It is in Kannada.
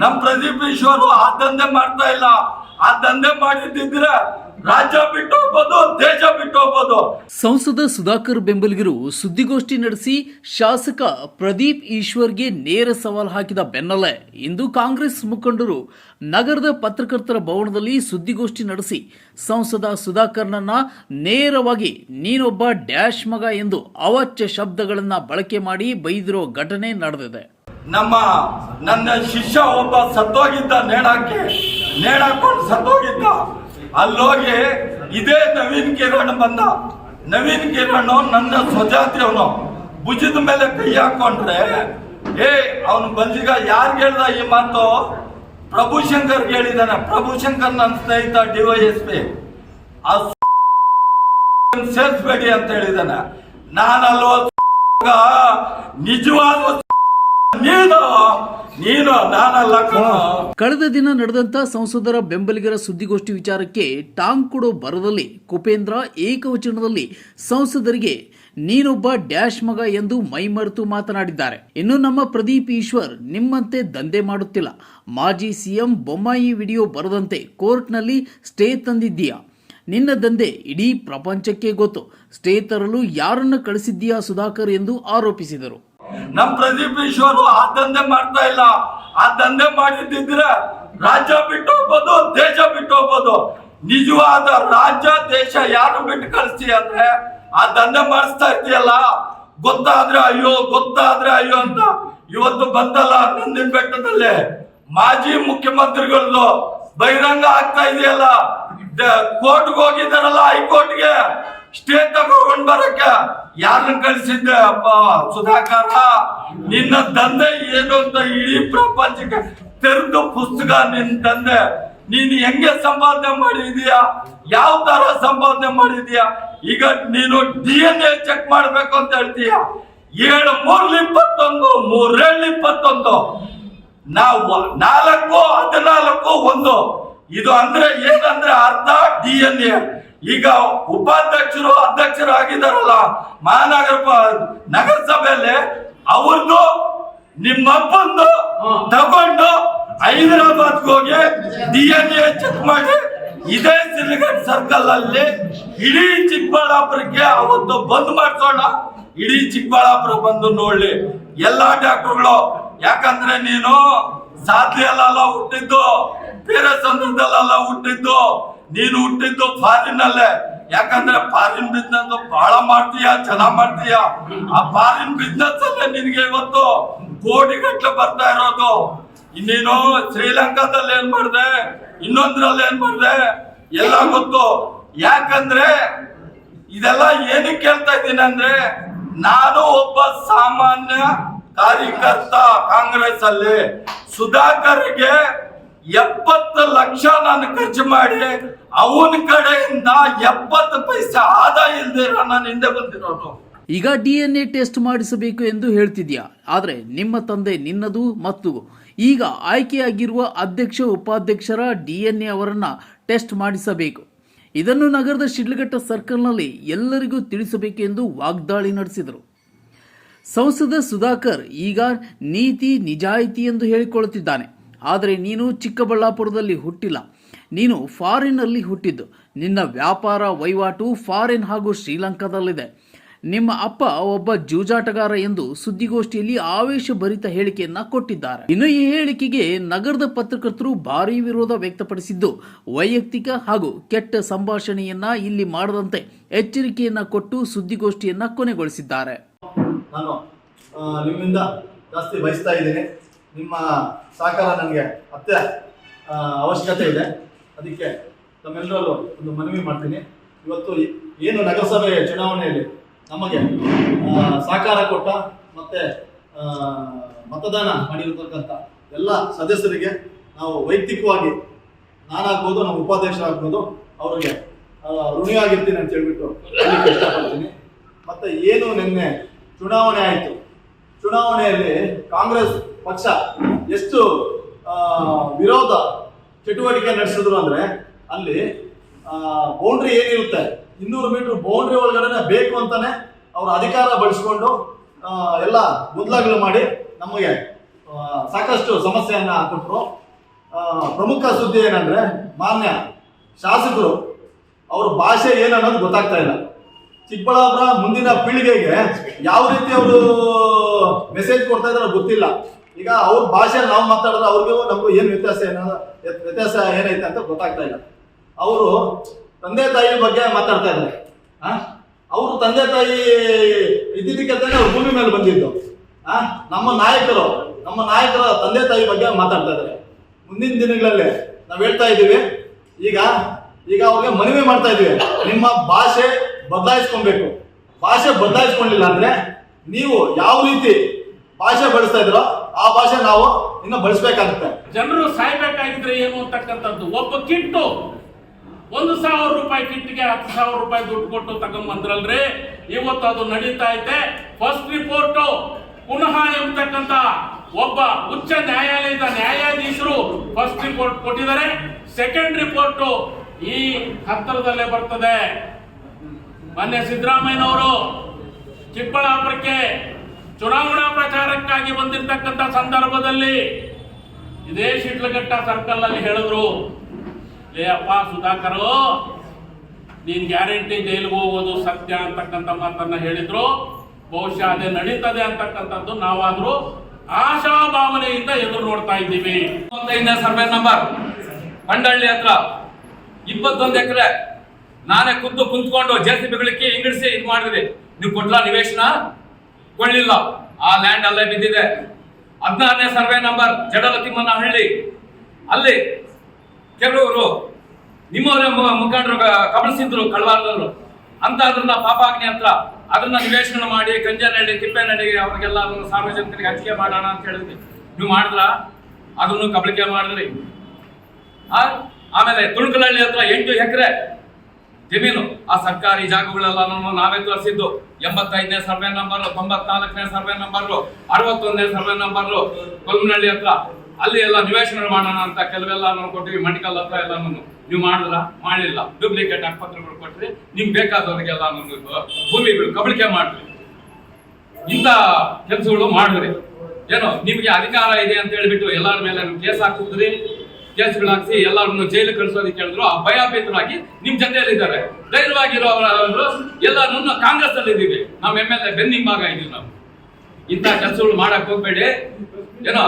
ನಮ್ ಪ್ರದೀಪ್ ಈಶ್ವರು ಆ ದಂಧೆ ಮಾಡ್ತಾ ಇಲ್ಲ. ಆ ದಂಧೆ ಮಾಡಿದ್ದಿದ್ರೆ ರಾಜ್ಯ ಬಿಟ್ಟು ಹೋಗ್ಬೋದು, ದೇಶ ಬಿಟ್ಟು ಹೋಗ್ಬೋದು. ಸಂಸದ ಸುಧಾಕರ್ ಬೆಂಬಲಿಗರು ಸುದ್ದಿಗೋಷ್ಠಿ ನಡೆಸಿ ಶಾಸಕ ಪ್ರದೀಪ್ ಈಶ್ವರ್ಗೆ ನೇರ ಸವಾಲು ಹಾಕಿದ ಬೆನ್ನಲ್ಲೇ ಇಂದು ಕಾಂಗ್ರೆಸ್ ಮುಖಂಡರು ನಗರದ ಪತ್ರಕರ್ತರ ಭವನದಲ್ಲಿ ಸುದ್ದಿಗೋಷ್ಠಿ ನಡೆಸಿ ಸಂಸದ ಸುಧಾಕರ್ನನ್ನ ನೇರವಾಗಿ ನೀನೊಬ್ಬ ಡ್ಯಾಶ್ ಮಗ ಎಂದು ಅವಾಚ್ಯ ಶಬ್ದಗಳನ್ನ ಬಳಕೆ ಮಾಡಿ ಬೈದಿರೋ ಘಟನೆ ನಡೆದಿದೆ. ನಮ್ಮ ನನ್ನ ಶಿಷ್ಯ ಒಬ್ಬ ಸತ್ತೋಗಿದ್ದ ನೇಣಾಕಿ ನೇಣಾಕೊಂಡು ಸತ್ತೋಗಿದ್ದ. ಅಲ್ಲೋಗಿ ಇದೇ ನವೀನ್ ಕಿರಣ್ ಬಂದ. ನವೀನ್ ಕಿರಣ್ ನನ್ನ ಸ್ವಜಾತಿಯವನು ಭುಜದ ಮೇಲೆ ಕೈ ಹಾಕೊಂಡ್ರೆ, ಏ, ಅವನು ಬಂದಿಗ ಯಾರ್ ಹೇಳ್ದ ಈ ಮಾತು? ಪ್ರಭುಶಂಕರ್ ಹೇಳಿದಾನೆ. ಪ್ರಭುಶಂಕರ್ ನನ್ನ ಸ್ನೇಹಿತ ಡಿವೈಎಸ್ಪಿ ಆ ಸೇರ್ಸ್ಬೇಡಿ ಅಂತ ಹೇಳಿದಾನೆ. ನಾನಲ್ವ ನಿಜವಾದ ನೀನು ನೀನು ನಾನಲ್ಲ ಕಣೋ. ಕಳೆದ ದಿನ ನಡೆದಂತ ಸಂಸದರ ಬೆಂಬಲಿಗರ ಸುದ್ದಿಗೋಷ್ಠಿ ವಿಚಾರಕ್ಕೆ ಟಾಂಗ್ ಕೊಡೋ ಬರದಲ್ಲಿ ಕುಪೇಂದ್ರ ಏಕವಚನದಲ್ಲಿ ಸಂಸದರಿಗೆ ನೀನೊಬ್ಬ ಡ್ಯಾಶ್ ಮಗ ಎಂದು ಮೈಮರೆತು ಮಾತನಾಡಿದ್ದಾರೆ. ಇನ್ನು ನಮ್ಮ ಪ್ರದೀಪ್ ಈಶ್ವರ್ ನಿಮ್ಮಂತೆ ದಂಧೆ ಮಾಡುತ್ತಿಲ್ಲ. ಮಾಜಿ ಸಿಎಂ ಬೊಮ್ಮಾಯಿ ವಿಡಿಯೋ ಬರದಂತೆ ಕೋರ್ಟ್ನಲ್ಲಿ ಸ್ಟೇ ತಂದಿದ್ದೀಯಾ? ನಿನ್ನ ದಂಧೆ ಇಡೀ ಪ್ರಪಂಚಕ್ಕೆ ಗೊತ್ತು. ಸ್ಟೇ ತರಲು ಯಾರನ್ನು ಕಳಿಸಿದ್ದೀಯಾ ಸುಧಾಕರ್ ಎಂದು ಆರೋಪಿಸಿದರು. ನಮ್ ಪ್ರದೀಪ್ ಈಶ್ವರು ಆ ದಂಧೆ ಮಾಡ್ತಾ ಇಲ್ಲ. ಆ ದಂಧೆ ಮಾಡಿದ್ದಿದ್ರೆ ರಾಜ್ಯ ಬಿಟ್ಟು ಹೋಗ್ಬೋದು, ದೇಶ ಬಿಟ್ಟು ಹೋಗ್ಬೋದು. ನಿಜವಾದ ರಾಜ್ಯ, ದೇಶ ಯಾರು ಬಿಟ್ಟು ಕಳಿಸ್ತಿ ಅಂದ್ರೆ ಆ ದಂಧೆ ಮಾಡಿಸ್ತಾ ಇದೆಯಲ್ಲ ಗೊತ್ತಾದ್ರೆ ಅಯ್ಯೋ ಗೊತ್ತಾದ್ರೆ ಅಯ್ಯೋ ಅಂತ ಇವತ್ತು ಬಂದಲ್ಲ ನಂದಿನ ಬೆಟ್ಟದಲ್ಲಿ. ಮಾಜಿ ಮುಖ್ಯಮಂತ್ರಿಗಳದ್ದು ಬಹಿರಂಗ ಆಗ್ತಾ ಇದೆಯಲ್ಲ? ಕೋರ್ಟ್ಗೆ ಹೋಗಿದಾರಲ್ಲ ಹೈಕೋರ್ಟ್ಗೆ? ಸ್ಟೇ ಬರಕ್ಕೆ ಯಾರನ್ನ ಕಳಿಸಿದ್ದೆ? ಅಪ್ಪ, ಸುಧಾಕರ, ನಿನ್ನ ತಂದೆ ಏನು ಅಂತ ಇಡೀ ಪ್ರಪಂಚಕ್ಕೆ ತೆರೆದು ಪುಸ್ತಕ ನಿನ್ನ ತಂದೆ. ನೀನು ಹೆಂಗೆ ಸಂಪಾದನೆ ಮಾಡಿದೀಯಾ? ಯಾವ ತರ ಸಂಪಾದನೆ ಮಾಡಿದೀಯಾ? ಈಗ ನೀನು ಡಿ ಎನ್ ಎ ಚೆಕ್ ಮಾಡ್ಬೇಕು ಅಂತ ಹೇಳ್ತೀಯ? ಏಳು ಮೂರ್ಲ ಇಪ್ಪತ್ತೊಂದು, ಮೂರೇಳು ಇಪ್ಪತ್ತೊಂದು. ನಾವು ನಾಲ್ಕು, ಹದಿನಾಲ್ಕು, ಒಂದು. ಇದು ಅಂದ್ರೆ ಏನಂದ್ರೆ ಅರ್ಧ ಡಿ ಎನ್ ಎ ಈಗ ಉಪಾಧ್ಯಕ್ಷರು, ಅಧ್ಯಕ್ಷರು ಆಗಿದಾರಲ್ಲ ಮಹಾನಗರ ನಗರಸಭೆಯಲ್ಲಿ ಅವ್ರದ್ದು ನಿಮ್ಮಪ್ಪಂದು ತಗೊಂಡು ಹೈದರಾಬಾದ್ ಹೋಗಿ ಡಿ ಎನ್ ಎ ಚೆಕ್ ಮಾಡಿ ಇದೇ ಸಿಲಿಗಟ್ ಸರ್ಕಲ್ ಅಲ್ಲಿ ಇಡೀ ಚಿಕ್ಕಬಳ್ಳಾಪುರಕ್ಕೆ ಅವತ್ತು ಬಂದ್ ಮಾಡ್ಸೋಣ. ಇಡೀ ಚಿಕ್ಕಬಳ್ಳಾಪುರ ಬಂದು ನೋಡ್ಲಿ. ಎಲ್ಲಾ ಡಾಕ್ಟರ್ಗಳು ಯಾಕಂದ್ರೆ ನೀನು ಸಾಧ್ಲೆಲ್ಲ ಹುಟ್ಟಿದ್ದು ಬೇರೆ ಸಂದರ್ಭದಲ್ಲೆಲ್ಲ ಹುಟ್ಟಿದ್ದು ನೀನು ಹುಟ್ಟಿದ್ದು ಫಾರಿನ್ ಅಲ್ಲೇ ಯಾಕಂದ್ರೆ ಫಾರಿನ್ ಬಿಸ್ನೆಸ್ ಬಹಳ ಮಾಡ್ತೀಯ ಚೆನ್ನಾಗ್ ಮಾಡ್ತೀಯ. ಆ ಫಾರಿನ್ ಬಿಸ್ನೆಸ್ ಅಲ್ಲೇ ನಿನ್ಗೆ ಇವತ್ತು ಕೋಟಿ ಗಟ್ಟಲೆ ಬರ್ತಾ ಇರೋದು. ಇನ್ನೇನು ಶ್ರೀಲಂಕಾದಲ್ಲಿ ಏನ್ ಮಾಡ್ದೆ? ಇನ್ನೊಂದ್ರಲ್ಲಿ ಏನ್ ಮಾಡ್ದೆ? ಎಲ್ಲ ಗೊತ್ತು. ಯಾಕಂದ್ರೆ ಇದೆಲ್ಲ ಏನಕ್ಕೆ ಹೇಳ್ತಾ ಇದ್ದೀನಿ ಅಂದ್ರೆ ನಾನು ಒಬ್ಬ ಸಾಮಾನ್ಯ ಕಾರ್ಯಕರ್ತ ಕಾಂಗ್ರೆಸ್ ಅಲ್ಲಿ. ಸುಧಾಕರ್ಗೆ ಎಪ್ಪತ್ತು ಲಕ್ಷ ನಾನು ಖರ್ಚು ಮಾಡಿ ಅವನ ಕಡೆಯಿಂದ ಎಪ್ಪತ್ತು ಪೈಸೆ ಆದಾಯ ಇಲ್ದಿರ ನಾನು ಹಿಂದೆ ಬಂದಿರೋನು ಈಗ ಡಿಎನ್ಎ ಟೆಸ್ಟ್ ಮಾಡಿಸಬೇಕು ಎಂದು ಹೇಳ್ತಿದ್ಯಾ? ಆದರೆ ನಿಮ್ಮ ತಂದೆ ನಿನ್ನದು ಮತ್ತು ಈಗ ಆಯ್ಕೆಯಾಗಿರುವ ಅಧ್ಯಕ್ಷ, ಉಪಾಧ್ಯಕ್ಷರ ಡಿ ಎನ್ ಎ ಅವರನ್ನ ಟೆಸ್ಟ್ ಮಾಡಿಸಬೇಕು. ಇದನ್ನು ನಗರದ ಶಿಡ್ಲಘಟ್ಟ ಸರ್ಕಲ್ನಲ್ಲಿ ಎಲ್ಲರಿಗೂ ತಿಳಿಸಬೇಕು ಎಂದು ವಾಗ್ದಾಳಿ ನಡೆಸಿದರು. ಸಂಸದ ಸುಧಾಕರ್ ಈಗ ನೀತಿ, ನಿಜಾಯಿತಿ ಎಂದು ಹೇಳಿಕೊಳ್ಳುತ್ತಿದ್ದಾನೆ. ಆದರೆ ನೀನು ಚಿಕ್ಕಬಳ್ಳಾಪುರದಲ್ಲಿ ಹುಟ್ಟಿಲ್ಲ. ನೀನು ಫಾರಿನ್ನಲ್ಲಿ ಹುಟ್ಟಿದ್ದು. ನಿನ್ನ ವ್ಯಾಪಾರ ವಹಿವಾಟು ಫಾರಿನ್ ಹಾಗೂ ಶ್ರೀಲಂಕಾದಲ್ಲಿದೆ. ನಿಮ್ಮ ಅಪ್ಪ ಒಬ್ಬ ಜೂಜಾಟಗಾರ ಎಂದು ಸುದ್ದಿಗೋಷ್ಠಿಯಲ್ಲಿ ಆವೇಶಭರಿತ ಹೇಳಿಕೆಯನ್ನ ಕೊಟ್ಟಿದ್ದಾರೆ. ಇನ್ನು ಈ ಹೇಳಿಕೆಗೆ ನಗರದ ಪತ್ರಕರ್ತರು ಭಾರೀ ವಿರೋಧ ವ್ಯಕ್ತಪಡಿಸಿದ್ದು, ವೈಯಕ್ತಿಕ ಹಾಗೂ ಕೆಟ್ಟ ಸಂಭಾಷಣೆಯನ್ನ ಇಲ್ಲಿ ಮಾಡದಂತೆ ಎಚ್ಚರಿಕೆಯನ್ನ ಕೊಟ್ಟು ಸುದ್ದಿಗೋಷ್ಠಿಯನ್ನ ಕೊನೆಗೊಳಿಸಿದ್ದಾರೆ. ನಾನು ನಿಮ್ಮಿಂದ ಜಾಸ್ತಿ ಬಯಸ್ತಾ ನಿಮ್ಮ ಸಹಕಾರ ನನಗೆ ಅತ್ಯ ಅವಶ್ಯಕತೆ ಇದೆ. ಅದಕ್ಕೆ ತಮ್ಮೆಲ್ಲರಲ್ಲೂ ಒಂದು ಮನವಿ ಮಾಡ್ತೀನಿ. ಇವತ್ತು ಏನು ನಗರಸಭೆ ಚುನಾವಣೆಯಲ್ಲಿ ನಮಗೆ ಸಹಕಾರ ಕೊಟ್ಟ ಮತ್ತೆ ಮತದಾನ ಮಾಡಿರತಕ್ಕಂಥ ಎಲ್ಲ ಸದಸ್ಯರಿಗೆ ನಾವು ವೈಯಕ್ತಿಕವಾಗಿ ನಾನಾಗ್ಬೋದು ನಮ್ಮ ಉಪಾಧ್ಯಕ್ಷರಾಗ್ಬೋದು ಅವರಿಗೆ ಋಣಿಯಾಗಿರ್ತೀನಿ ಅಂತ ಹೇಳ್ಬಿಟ್ಟು ಇಷ್ಟಪಡ್ತೀನಿ. ಮತ್ತೆ ಏನು ನಿನ್ನೆ ಚುನಾವಣೆ ಆಯಿತು. ಚುನಾವಣೆಯಲ್ಲಿ ಕಾಂಗ್ರೆಸ್ ಪಕ್ಷ ಎಷ್ಟು ವಿರೋಧ ಚಟುವಟಿಕೆ ನಡೆಸಿದ್ರು ಅಂದ್ರೆ ಅಲ್ಲಿ ಬೌಂಡ್ರಿ ಏನಿರುತ್ತೆ? ಇನ್ನೂರು ಮೀಟರ್ ಬೌಂಡ್ರಿ ಒಳಗಡೆ ಬೇಕು ಅಂತಾನೆ ಅವ್ರ ಅಧಿಕಾರ ಬಳಸ್ಕೊಂಡು ಎಲ್ಲ ಮುದ್ಲಾಗಳು ಮಾಡಿ ನಮಗೆ ಸಾಕಷ್ಟು ಸಮಸ್ಯೆಯನ್ನು ಕೊಟ್ಟರು ಪ್ರಮುಖ ಸುದ್ದಿ ಏನಂದ್ರೆ, ಮಾನ್ಯ ಶಾಸಕರು ಅವ್ರ ಭಾಷೆ ಏನನ್ನೋದು ಗೊತ್ತಾಗ್ತಾ ಇಲ್ಲ. ಚಿಕ್ಕಬಳ್ಳಾಪುರ ಮುಂದಿನ ಪೀಳಿಗೆಗೆ ಯಾವ ರೀತಿ ಅವರು ಮೆಸೇಜ್ ಕೊಡ್ತಾ ಇದಾರೆ ಗೊತ್ತಿಲ್ಲ. ಈಗ ಅವ್ರ ಭಾಷೆ ನಾವು ಮಾತಾಡಿದ್ರೆ ಅವ್ರಿಗೂ ನಮಗೂ ಏನು ವ್ಯತ್ಯಾಸ ಏನೋ, ವ್ಯತ್ಯಾಸ ಏನೈತೆ ಅಂತ ಗೊತ್ತಾಗ್ತಾ ಇಲ್ಲ. ಅವರು ತಂದೆ ತಾಯಿ ಬಗ್ಗೆ ಮಾತಾಡ್ತಾ ಇದ್ದಾರೆ. ಅವರು ತಂದೆ ತಾಯಿ ಇದ್ದಿದ್ದಕ್ಕೆ ಅವ್ರ ಭೂಮಿ ಮೇಲೆ ಬಂದಿದ್ದು. ಆ? ನಮ್ಮ ನಾಯಕರು, ನಮ್ಮ ನಾಯಕರ ತಂದೆ ತಾಯಿ ಬಗ್ಗೆ ಮಾತಾಡ್ತಾ ಇದ್ದಾರೆ. ಮುಂದಿನ ದಿನಗಳಲ್ಲಿ ನಾವು ಹೇಳ್ತಾ ಇದ್ದೀವಿ, ಈಗ ಈಗ ಅವ್ರಿಗೆ ಮನವಿ ಮಾಡ್ತಾ ಇದೀವಿ ನಿಮ್ಮ ಭಾಷೆ ಬದಲಾಯಿಸ್ಕೊಬೇಕು. ಭಾಷೆ ಬದಲಾಯಿಸ್ಕೊಂಡಿಲ್ಲ ಅಂದ್ರೆ ನೀವು ಯಾವ ರೀತಿ ಭಾಷೆ ಬಳಸ್ತಾ ಇದ್ರೋ ಆ ಭಾಷೆ ನಾವು ಇನ್ನು ಬಳಸಬೇಕಾಗುತ್ತೆ. ಜನರು ಸಾಯ್ಬೇಕಾಗಿದ್ರೆ ಏನು ಅಂತಕ್ಕಂಥದ್ದು? ಒಬ್ಬ ಕಿಟ್ಟು ಒಂದು ಸಾವಿರ ರೂಪಾಯಿ ಕಿಟ್ಟಿಗೆ ಹತ್ತು ಸಾವಿರ ರೂಪಾಯಿ ದುಡ್ಡು ಕೊಟ್ಟು ತಗೊಂಬಂದ್ರಲ್ರಿ? ಇವತ್ತು ಅದು ನಡೀತಾ ಐತೆ. ಫಸ್ಟ್ ರಿಪೋರ್ಟ್ ಪುನಃ ಎಂಬತಕ್ಕಂತ ಒಬ್ಬ ಉಚ್ಚ ನ್ಯಾಯಾಲಯದ ನ್ಯಾಯಾಧೀಶರು ಫಸ್ಟ್ ರಿಪೋರ್ಟ್ ಕೊಟ್ಟಿದ್ದಾರೆ. ಸೆಕೆಂಡ್ ರಿಪೋರ್ಟ್ ಈ ಹತ್ತಿರದಲ್ಲೇ ಬರ್ತದೆ. ಮೊನ್ನೆ ಸಿದ್ದರಾಮಯ್ಯನವರು, ಚಿಕ್ಕಬಳ್ಳಾಪುರಕ್ಕೆ ಚುನಾವಣಾ ಪ್ರಚಾರಕ್ಕಾಗಿ ಬಂದಿರತಕ್ಕಂಥ ಸಂದರ್ಭದಲ್ಲಿ ಇದೇ ಶಿಡ್ಲಘಟ್ಟ ಸರ್ಕಲ್ ಅಲ್ಲಿ ಹೇಳಿದ್ರು, ಲೇ ಅಪ್ಪ ಸುಧಾಕರ್, ನೀನ್ ಗ್ಯಾರಂಟಿ ಜೈಲಿಗೆ ಹೋಗೋದು ಸತ್ಯ ಅಂತಕ್ಕಂಥ ಮಾತನ್ನ ಹೇಳಿದ್ರು. ಬಹುಶಃ ಅದೇ ನಡೀತದೆ ಅಂತಕ್ಕಂಥದ್ದು ನಾವಾದ್ರೂ ಆಶಾಭಾವನೆಯಿಂದ ಎದುರು ನೋಡ್ತಾ ಇದ್ದೀವಿ. ಸರ್ವೆ ನಂಬರ್, ಮಂಡಳ್ಳಿ ಹತ್ರ. ಇಪ್ಪತ್ತೊಂದು ಎಕರೆ, ನಾನೇ ಕುಂತು ಕುಂತ್ಕೊಂಡು ಜೆ ಸಿ ಇದು ಮಾಡಿದ್ವಿ. ನೀವು ಕೊಟ್ಲಾ ನಿವೇಶನ? ಕೊಳ್ಳಿಲ್ಲ ಆ ಲ್ಯಾಂಡ್ ಅಲ್ಲೇ ಬಿದ್ದಿದೆ. ಹದಿನಾರನೇ ಸರ್ವೆ ನಂಬರ್ ಜಡಲತಿಮ್ಮನಹಳ್ಳಿ ಅಲ್ಲಿ ಕೆಲವರು ನಿಮ್ಮವರ ಮುಖಂಡರು ಕಬಳಿಸಿದ್ರು ಕಳವಾರದವರು ಅಂತ ಅದನ್ನ ಪಾಪಾಗ್ನಿ ಹತ್ರ. ಅದನ್ನ ನಿವೇಶನ ಮಾಡಿ ಗಂಜನಹಳ್ಳಿ, ತಿಪ್ಪೇನಹಳ್ಳಿಗೆ ಅವ್ರಿಗೆಲ್ಲ ಅದನ್ನು ಸಾರ್ವಜನಿಕರಿಗೆ ಹಂಚಿಕೆ ಮಾಡೋಣ ಅಂತ ಹೇಳಿದ್ವಿ. ನೀವು ಮಾಡಿದ್ರ? ಅದನ್ನು ಕಬಳಿಕೆ ಮಾಡಿದ್ರಿ? ಆಮೇಲೆ ತುಣುಕಲಹಳ್ಳಿ ಹತ್ರ ಎಂಟು ಎಕರೆ ಜಮೀನು, ಆ ಸರ್ಕಾರಿ ಜಾಗಗಳೆಲ್ಲ ನಾವೇ ತೋರಿಸಿದ್ದು. ಎಂಬತ್ತೈದನೇ ಸರ್ವೆ ನಂಬರ್, ತೊಂಬತ್ನಾಲ್ಕನೇ ಸರ್ವೆ ನಂಬರ್, ಅರವತ್ತೊಂದನೇ ಸರ್ವೆ ನಂಬರ್ ಕೊಲ್ಮನಹಳ್ಳಿ ಹತ್ರ. ಅಲ್ಲಿ ಎಲ್ಲ ನಿವೇಶನ ಮಾಡೋಣ ಅಂತ ಕೆಲವೆಲ್ಲ ನಾವು ಕೊಟ್ಟಿವಿ ಮಂಡಿಕಲ್ ಹತ್ರ ಎಲ್ಲ ನೀವು ಮಾಡಿದ್ರ? ಮಾಡಿಲ್ಲ. ಡೂಪ್ಲಿಕೇಟ್ ಆಸ್ಪತ್ರೆಗಳು ಕೊಟ್ರಿ ನಿಮ್ಗೆ ಬೇಕಾದವ್ರಿಗೆಲ್ಲ ಭೂಮಿಗಳು ಕಬಳಿಕೆ ಮಾಡ್ರಿ. ಇಂಥ ಕೆಲಸಗಳು ಮಾಡಿದ್ರಿ. ಏನೋ, ನಿಮಗೆ ಅಧಿಕಾರ ಇದೆ ಅಂತ ಹೇಳ್ಬಿಟ್ಟು ಎಲ್ಲರ ಮೇಲೆ ಕೇಸ್ ಹಾಕಿದ್ರಿ. ಕೇಸ್ಗಳು ಹಾಕ್ಸಿ ಎಲ್ಲರನ್ನು ಜೈಲು ಕಳಿಸೋದಕ್ಕೆ ಹೇಳಿದ್ರು ಆ ಭಯಭೀತರಾಗಿ ನಿಮ್ ಜೊತೆಯಲ್ಲಿ ಇದ್ದಾರೆ ಧೈರ್ಯವಾಗಿರೋರು ಎಲ್ಲರನ್ನು ಕಾಂಗ್ರೆಸ್ ಅಲ್ಲಿ ಇದ್ದೀವಿ ನಮ್ಮ ಎಂ ಎಲ್ ಎ ಬೆನ್ನಿಂಬಾಗ ಇದೀವಿ ನಾವು. ಇಂಥ ಕೆಲಸಗಳು ಮಾಡಕ್ ಹೋಗ್ಬೇಡಿ. ಏನೋ